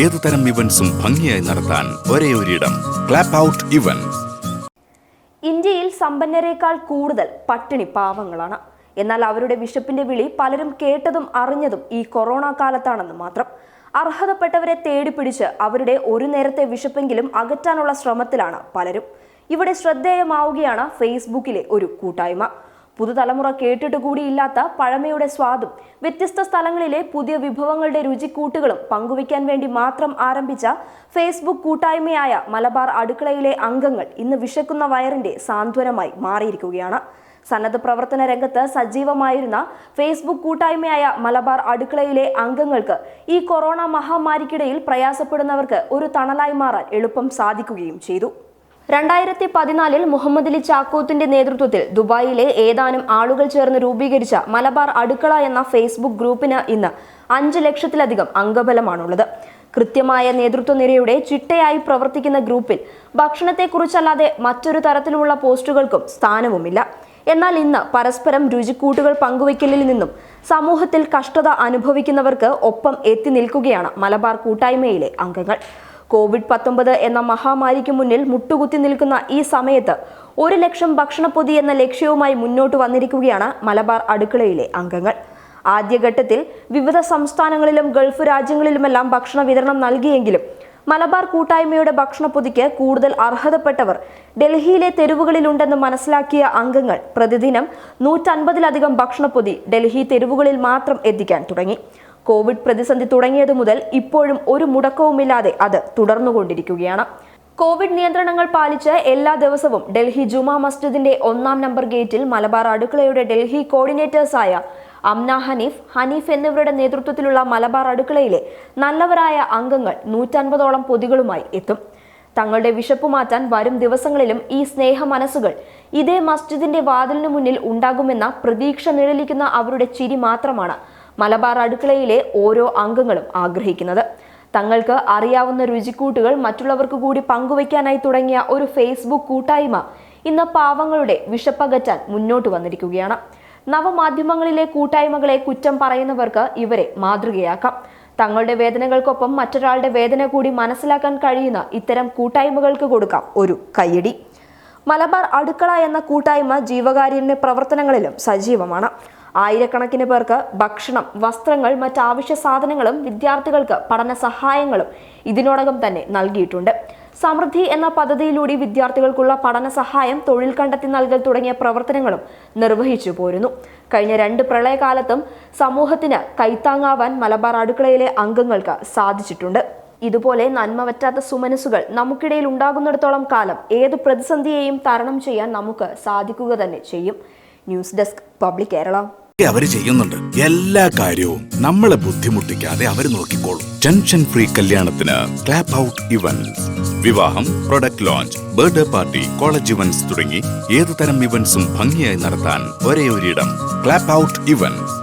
ഏതുതരം ഇവന്റ്സും ഭംഗിയായി നടത്താൻ ഒരേ ഒരിടം. ക്ലാപ്പ് ഔട്ട് ഇവന്റ് ഇന്ത്യയിൽ സമ്പന്നരേക്കാൾ കൂടുതൽ പട്ടിണി പാവങ്ങളാണ്. എന്നാൽ അവരുടെ വിശപ്പിന്റെ വിളി പലരും കേട്ടതും അറിഞ്ഞതും ഈ കൊറോണ കാലത്താണെന്ന് മാത്രം. അർഹതപ്പെട്ടവരെ തേടിപ്പിടിച്ച് അവരുടെ ഒരു നേരത്തെ വിശപ്പെങ്കിലും അകറ്റാനുള്ള ശ്രമത്തിലാണ് പലരും. ഇവിടെ ശ്രദ്ധേയമാവുകയാണ് ഫേസ്ബുക്കിലെ ഒരു കൂട്ടായ്മ. പുതുതലമുറ കേട്ടിട്ട് കൂടിയില്ലാത്ത പഴമയുടെ സ്വാദും വ്യത്യസ്ത സ്ഥലങ്ങളിലെ പുതിയ വിഭവങ്ങളുടെ രുചിക്കൂട്ടുകളും പങ്കുവയ്ക്കാൻ വേണ്ടി മാത്രം ആരംഭിച്ച ഫേസ്ബുക്ക് കൂട്ടായ്മയായ മലബാർ അടുക്കളയിലെ അംഗങ്ങൾ ഇന്ന് വിശക്കുന്ന വയറിന്റെ സാന്ത്വനമായി മാറിയിരിക്കുകയാണ്. സന്നദ്ധ പ്രവർത്തന രംഗത്ത് സജീവമായിരുന്ന ഫേസ്ബുക്ക് കൂട്ടായ്മയായ മലബാർ അടുക്കളയിലെ അംഗങ്ങൾക്ക് ഈ കൊറോണ മഹാമാരിക്കിടയിൽ പ്രയാസപ്പെടുന്നവർക്ക് ഒരു തണലായി മാറാൻ എളുപ്പം സാധിക്കുകയും ചെയ്തു. രണ്ടായിരത്തി പതിനാലിൽ മുഹമ്മദ് അലി ചാക്കോത്തിന്റെ നേതൃത്വത്തിൽ ദുബായിലെ ഏതാനും ആളുകൾ ചേർന്ന് രൂപീകരിച്ച മലബാർ അടുക്കള എന്ന ഫേസ്ബുക്ക് ഗ്രൂപ്പിന് ഇന്ന് അഞ്ച് ലക്ഷത്തിലധികം അംഗബലമാണുള്ളത്. കൃത്യമായ നേതൃത്വ നിരയുടെ ചിട്ടയായി പ്രവർത്തിക്കുന്ന ഗ്രൂപ്പിൽ ഭക്ഷണത്തെക്കുറിച്ചല്ലാതെ മറ്റൊരു തരത്തിലുള്ള പോസ്റ്റുകൾക്കും സ്ഥാനവുമില്ല. എന്നാൽ ഇന്ന് പരസ്പരം രുചിക്കൂട്ടുകൾ പങ്കുവയ്ക്കലിൽ നിന്നും സമൂഹത്തിൽ കഷ്ടത അനുഭവിക്കുന്നവർക്ക് ഒപ്പം എത്തി നിൽക്കുകയാണ് മലബാർ കൂട്ടായ്മയിലെ അംഗങ്ങൾ. കോവിഡ് പത്തൊമ്പത് എന്ന മഹാമാരിക്ക് മുന്നിൽ മുട്ടുകുത്തി നിൽക്കുന്ന ഈ സമയത്ത് ഒരു ലക്ഷം ഭക്ഷണപ്പൊതി എന്ന ലക്ഷ്യവുമായി മുന്നോട്ട് വന്നിരിക്കുകയാണ് മലബാർ അടുക്കളയിലെ അംഗങ്ങൾ. ആദ്യഘട്ടത്തിൽ വിവിധ സംസ്ഥാനങ്ങളിലും ഗൾഫ് രാജ്യങ്ങളിലുമെല്ലാം ഭക്ഷണ വിതരണം നൽകിയെങ്കിലും മലബാർ കൂട്ടായ്മയുടെ ഭക്ഷണപ്പൊതിക്ക് കൂടുതൽ അർഹതപ്പെട്ടവർ ഡൽഹിയിലെ തെരുവുകളിലുണ്ടെന്ന് മനസ്സിലാക്കിയ അംഗങ്ങൾ പ്രതിദിനം നൂറ്റൻപതിലധികം ഭക്ഷണപ്പൊതി ഡൽഹി തെരുവുകളിൽ മാത്രം എത്തിക്കാൻ തുടങ്ങി. കോവിഡ് പ്രതിസന്ധി തുടങ്ങിയതു മുതൽ ഇപ്പോഴും ഒരു മുടക്കവുമില്ലാതെ അത് തുടർന്നുകൊണ്ടിരിക്കുകയാണ്. കോവിഡ് നിയന്ത്രണങ്ങൾ പാലിച്ച് എല്ലാ ദിവസവും ഡൽഹി ജുമാ മസ്ജിദിന്റെ ഒന്നാം നമ്പർ ഗേറ്റിൽ മലബാർ അടുക്കളയുടെ ഡൽഹി കോർഡിനേറ്റേഴ്സായ അംന ഹനീഫ് ഹനീഫ് എന്നിവരുടെ നേതൃത്വത്തിലുള്ള മലബാർ അടുക്കളയിലെ നല്ലവരായ അംഗങ്ങൾ നൂറ്റൻപതോളം പൊതികളുമായി എത്തും. തങ്ങളുടെ വിശപ്പ് മാറ്റാൻ വരും ദിവസങ്ങളിലും ഈ സ്നേഹ മനസ്സുകൾ ഇതേ മസ്ജിദിന്റെ വാതിലിനു മുന്നിൽ ഉണ്ടാകുമെന്ന പ്രതീക്ഷ നിഴലിക്കുന്ന അവരുടെ ചിരി മാത്രമാണ് മലബാർ അടുക്കളയിലെ ഓരോ അംഗങ്ങളും ആഗ്രഹിക്കുന്നത്. തങ്ങൾക്ക് അറിയാവുന്ന രുചിക്കൂട്ടുകൾ മറ്റുള്ളവർക്ക് കൂടി പങ്കുവയ്ക്കാനായി തുടങ്ങിയ ഒരു ഫേസ്ബുക്ക് കൂട്ടായ്മ ഇന്ന് പാവങ്ങളുടെ വിഷപ്പകറ്റാൻ മുന്നോട്ട് വന്നിരിക്കുകയാണ്. നവമാധ്യമങ്ങളിലെ കൂട്ടായ്മകളെ കുറ്റം പറയുന്നവർക്ക് ഇവരെ മാതൃകയാക്കാം. തങ്ങളുടെ വേദനകൾക്കൊപ്പം മറ്റൊരാളുടെ വേദന കൂടി മനസ്സിലാക്കാൻ കഴിയുന്ന ഇത്തരം കൂട്ടായ്മകൾക്ക് കൊടുക്കാം ഒരു കയ്യടി. മലബാർ അടുക്കള എന്ന കൂട്ടായ്മ ജീവകാരുണ്യ പ്രവർത്തനങ്ങളിലും സജീവമാണ്. ആയിരക്കണക്കിന് പേർക്ക് ഭക്ഷണം വസ്ത്രങ്ങൾ മറ്റ് ആവശ്യ സാധനങ്ങളും വിദ്യാർത്ഥികൾക്ക് പഠന സഹായങ്ങളും ഇതിനോടകം തന്നെ നൽകിയിട്ടുണ്ട്. സമൃദ്ധി എന്ന പദ്ധതിയിലൂടെ വിദ്യാർത്ഥികൾക്കുള്ള പഠന സഹായം തൊഴിൽ കണ്ടെത്തി നൽകൽ തുടങ്ങിയ പ്രവർത്തനങ്ങളും നിർവഹിച്ചു പോരുന്നു. കഴിഞ്ഞ രണ്ട് പ്രളയകാലത്തും സമൂഹത്തിന് കൈത്താങ്ങാവാൻ മലബാർ അടുക്കളയിലെ അംഗങ്ങൾക്ക് സാധിച്ചിട്ടുണ്ട്. ഇതുപോലെ നന്മ വറ്റാത്ത സുമനസ്സുകൾ നമുക്കിടയിൽ ഉണ്ടാകുന്നിടത്തോളം കാലം ഏത് പ്രതിസന്ധിയെയും തരണം ചെയ്യാൻ നമുക്ക് സാധിക്കുക തന്നെ ചെയ്യും. News desk public Kerala. അവർ ചെയ്യുന്നുണ്ട്. എല്ലാ കാര്യവും നമ്മളെ ബുദ്ധിമുട്ടിക്കാതെ അവർ നോക്കിക്കോളും. ടെൻഷൻ ഫ്രീ കല്യാണത്തിന് ക്ലാപ്പ് ഔട്ട് ഇവന്റ്സ് വിവാഹം product launch birthday party college events തുടങ്ങി ഏതുതരം ഇവന്റ്സും ഭംഗിയായി നടത്താൻ ഒരേ ഒരിടം ക്ലാപ്പ് ഔട്ട് ഇവന്റ്സ്